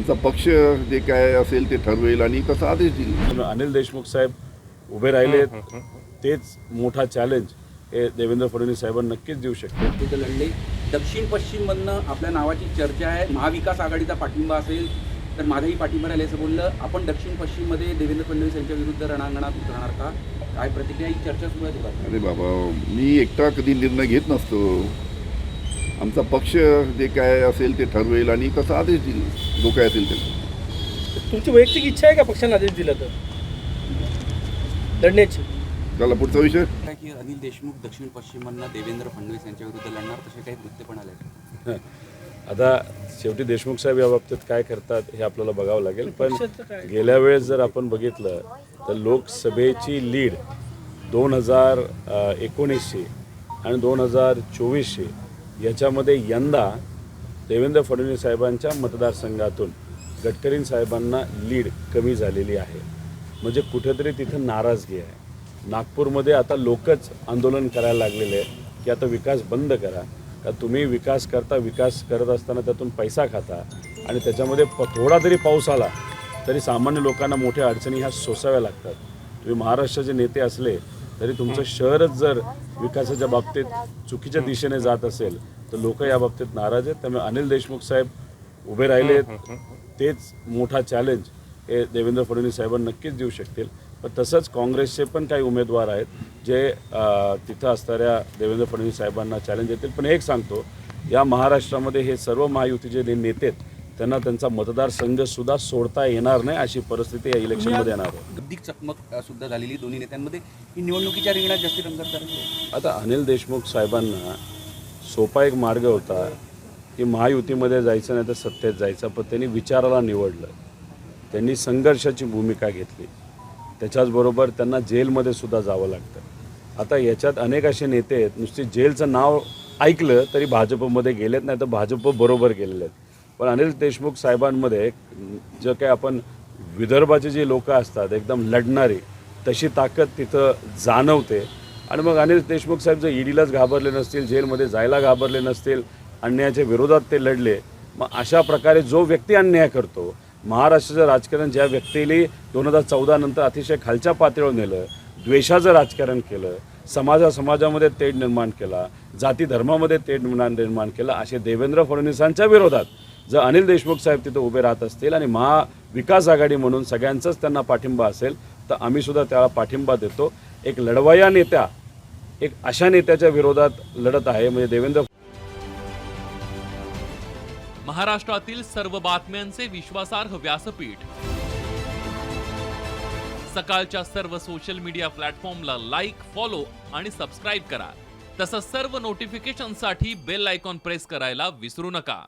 आमचा पक्ष जे काय असेल ते ठरवेल आणि तसा आदेश देईल अनिल देशमुख साहेब उभे राहिले. तेच मोठा चॅलेंज हे देवेंद्र फडणवीस साहेबांना नक्कीच देऊ शकते लढले. दक्षिण पश्चिम मधनं आपल्या नावाची चर्चा आहे. महाविकास आघाडीचा पाठिंबा असेल तर माझाही पाठिंबा राहील असं बोललं. आपण दक्षिण पश्चिममध्ये देवेंद्र फडणवीस यांच्या विरुद्ध रणांगणात उतरणार का? काय प्रतिक्रिया? ही चर्चा सुरू आहे तुला अरे बाबा मी एकटा कधी निर्णय घेत नसतो. आमचा पक्ष जे काय असेल ते ठरवेल आणि तसा आदेश देईल जो काय असेल ते तुमची वैयक्तिक इच्छा आहे का पक्षाने आदेश दिला तर? लढण्याची चला पुढचा विषय. काय की अनिल देशमुख दक्षिण पश्चिमांना देवेंद्र फडणवीस यांच्या विरुद्ध लढणार तसे काही वृत्त पण आले आता शेवटी देशमुख साहेब या बाबतीत काय करतात हे आपल्याला बघावं लागेल पण? गेल्या वेळेस जर आपण बघितलं तर लोकसभेची लीड दोन हजार एकोणीसशे आणि दोन हजार चोवीसशे याच्यामध्ये यंदा देवेंद्र फडणवीस साहेबांच्या मतदारसंघातून गडकरीं साहेबांना लीड कमी झालेली आहे. म्हणजे कुठेतरी तिथं नाराजगी आहे. नागपूरमध्ये आता लोकच आंदोलन करायला लागलेले आहे की आता विकास बंद करा. का तुम्ही विकास करता विकास करत असताना त्यातून पैसा खाता. आणि त्याच्यामध्ये प थोडा जरी पाऊस आला तरी सामान्य लोकांना मोठ्या अडचणी ह्या सोसाव्या लागतात. तुम्ही महाराष्ट्राचे नेते असले तरी तुमचं शहरच जर विकासाच्या बाबतीत चुकीच्या दिशेने जात असेल तर लोक या बाबतीत नाराज आहेत. त्यामुळे अनिल देशमुख साहेब उभे राहिले तेच मोठा चॅलेंज हे देवेंद्र फडणवीस साहेबांना नक्कीच देऊ शकतील. पण तसंच काँग्रेसचे पण काही उमेदवार आहेत जे तिथं असणाऱ्या देवेंद्र फडणवीस साहेबांना चॅलेंज देतील. पण एक सांगतो या महाराष्ट्रामध्ये हे सर्व महायुतीचे जे नेते आहेत त्यांना त्यांचा मतदारसंघ सुद्धा सोडता येणार नाही अशी परिस्थिती या इलेक्शनमध्ये येणार आहे. गद्दिक चकमक सुद्धा झालेली दोन्ही नेत्यांमध्ये. ही निवडणुकीच्या रिंगणात जास्ती रंगत आता अनिल देशमुख साहेबांना सोपा एक मार्ग होता की महायुतीमध्ये जायचं नाही तर सत्तेत जायचं पण त्यांनी विचाराला निवडलं. त्यांनी संघर्षाची भूमिका घेतली. त्याच्याचबरोबर त्यांना जेलमध्ये सुद्धा जावं लागतं. आता याच्यात अनेक असे नेते आहेत नुसते जेलचं नाव ऐकलं तरी भाजपमध्ये गेलेत नाही तर भाजप बरोबर गेलेले आहेत. पण अनिल देशमुख साहेबांमध्ये जे काही आपण विदर्भाचे जे लोक असतात एकदम लढणारी तशी ताकद तिथं जाणवते. आणि मग अनिल देशमुख साहेब जर ईडीलाच घाबरले नसतील जेलमध्ये जायला घाबरले नसतील अन्यायाच्या विरोधात ते लढले मग अशा प्रकारे जो व्यक्ती अन्याय करतो महाराष्ट्राचं राजकारण ज्या व्यक्तीने दोन हजार चौदा नंतर अतिशय खालच्या पातळीवर नेलं द्वेषाचं राजकारण केलं समाजा समाजामध्ये तेढ निर्माण केला जाती धर्मामध्ये तेढ निर्माण निर्माण केला असे देवेंद्र फडणवीसांच्या विरोधात जर अनिल देशमुख साहेब तिथं उभे राहत असतील आणि महाविकास आघाडी म्हणून सगळ्यांचाच त्यांना पाठिंबा असेल तर आम्ही सुद्धा त्याला पाठिंबा देतो. एक लढवया नेत्या एक अशा नेत्याच्या विरोधात लढत आहे म्हणजे देवेंद्र महाराष्ट्रातील सर्व बातम्यांचे विश्वासार्ह व्यासपीठ. सकाळच्या सर्व सोशल मीडिया प्लॅटफॉर्मला लाईक फॉलो आणि सबस्क्राईब करा. तसंच सर्व नोटिफिकेशनसाठी बेल आयकॉन प्रेस करायला विसरू नका.